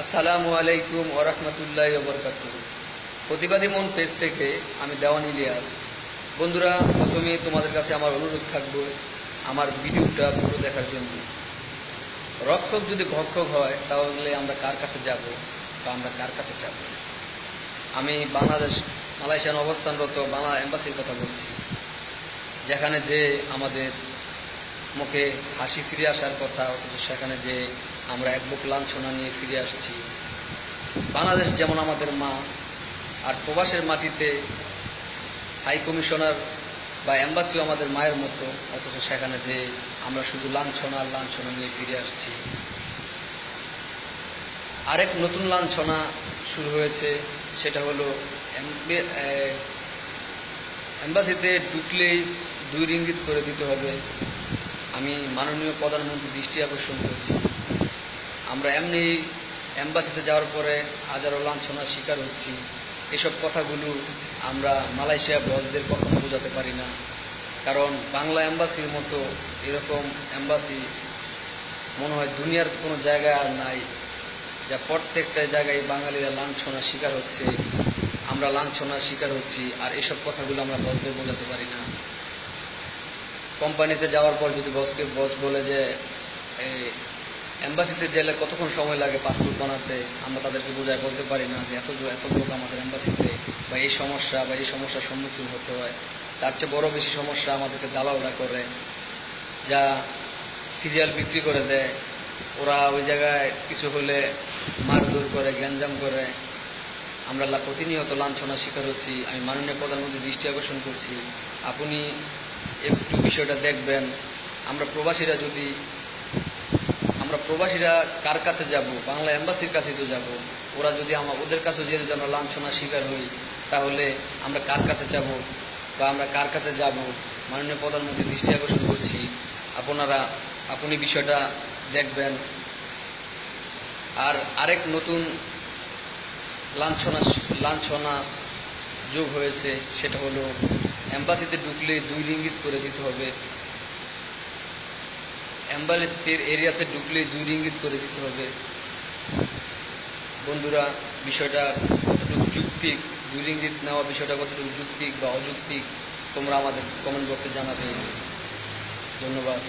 আসসালামু আলাইকুম ওরহমতুল্লাহ বরকাত প্রতিবাদী মন পেজ থেকে আমি দেওয়ান ইলিয়াস। বন্ধুরা প্রথমে তোমাদের কাছে আমার অনুরোধ থাকবে আমার ভিডিওটা পুরো দেখার জন্য। রক্ষক যদি ভক্ষক হয়, তাহলে আমরা কার কাছে যাব বা আমরা কার কাছে যাব? আমি বাংলাদেশ মালয়েশিয়ান অবস্থানরত বাংলা এম্বাসির কথা বলছি, যেখানে যে আমাদের মুখে হাসি ফিরে আসার কথা, অথচ সেখানে যে আমরা এক বুক লাঞ্ছনা নিয়ে ফিরে আসছি। বাংলাদেশ যেমন আমাদের মা, আর প্রবাসের মাটিতে হাই কমিশনার বা অ্যাম্বাসিও আমাদের মায়ের মতো, অথচ সেখানে যে আমরা শুধু লাঞ্ছনা আর লাঞ্ছনা নিয়ে ফিরে আসছি। আরেক নতুন লাঞ্ছনা শুরু হয়েছে, সেটা হলো অ্যাম্বাসিতে ঢুকলেই দুই রিঙ্গিত করে দিতে হবে। আমি মাননীয় প্রধানমন্ত্রী দৃষ্টি আকর্ষণ করছি। আমরা এমনি অ্যাম্বাসিতে যাওয়ার পরে হাজারো লাঞ্ছনার শিকার হচ্ছি। এসব কথাগুলো আমরা মালয়েশিয়া বসদের কখনো বোঝাতে পারি না। কারণ বাংলা অ্যাম্বাসির মতো এরকম অ্যাম্বাসি মনে হয় দুনিয়ার কোনো জায়গায় আর নাই, যা প্রত্যেকটা জায়গায় বাঙালিরা লাঞ্ছনার শিকার হচ্ছে। আমরা লাঞ্ছনার শিকার হচ্ছি, আর এসব কথাগুলো আমরা বসদের বোঝাতে পারি না। কোম্পানিতে যাওয়ার পর যদি বসকে বস বলে যে এম্বাসিতে গেলে কতক্ষণ সময় লাগে পাসপোর্ট বানাতে? আমরা তাদেরকে বোঝায় বলতে পারি না যে এত এত লোক আমাদের এম্বাসিতে বা এই সমস্যা বা এই সমস্যার সম্মুখীন হতে হয়। তার চেয়ে বড় বেশি সমস্যা আমাদেরকে দালালরা করে, যা সিরিয়াল বিক্রি করে দেয়। ওরা ওই জায়গায় কিছু হলে মারধর করে, গ্যাঞ্জাম করে। আমরা প্রতিনিয়ত লাঞ্ছনার শিকার হচ্ছি। আমি মাননীয় প্রধানমন্ত্রী দৃষ্টি আকর্ষণ করছি। আপনি একটু বিষয়টা দেখবেন। আমরা প্রবাসীরা যদি আমরা প্রবাসীরা কার কাছে যাব? বাংলা এম্বাসির কাছে তো যাব। ওরা যদি আমরা ওদের কাছে যে যদি আমরা লাঞ্ছনার শিকার হই, তাহলে আমরা কার কাছে যাব বা আমরা কার কাছে যাব? মাননীয় প্রধানমন্ত্রী দৃষ্টি আকর্ষণ করছি। আপনারা, আপনি বিষয়টা দেখবেন। আর আরেক নতুন লাঞ্ছনা লাঞ্ছনা যোগ হয়েছে, সেটা হলো, এম্বাসিতে ঢুকলে দুই রিঙ্গিত করে দিতে হবে। অ্যাম্বাসির এরিয়াতে ঢুকলে দুই ইঙ্গিত করে দিতে হবে। বন্ধুরা, বিষয়টা কতটুকু যুক্তিক, দুই ইঙ্গিত নেওয়া বিষয়টা কতটুকু যুক্তিক বা অযুক্তিক, তোমরা আমাদের কমেন্ট বক্সে জানাবে ধন্যবাদ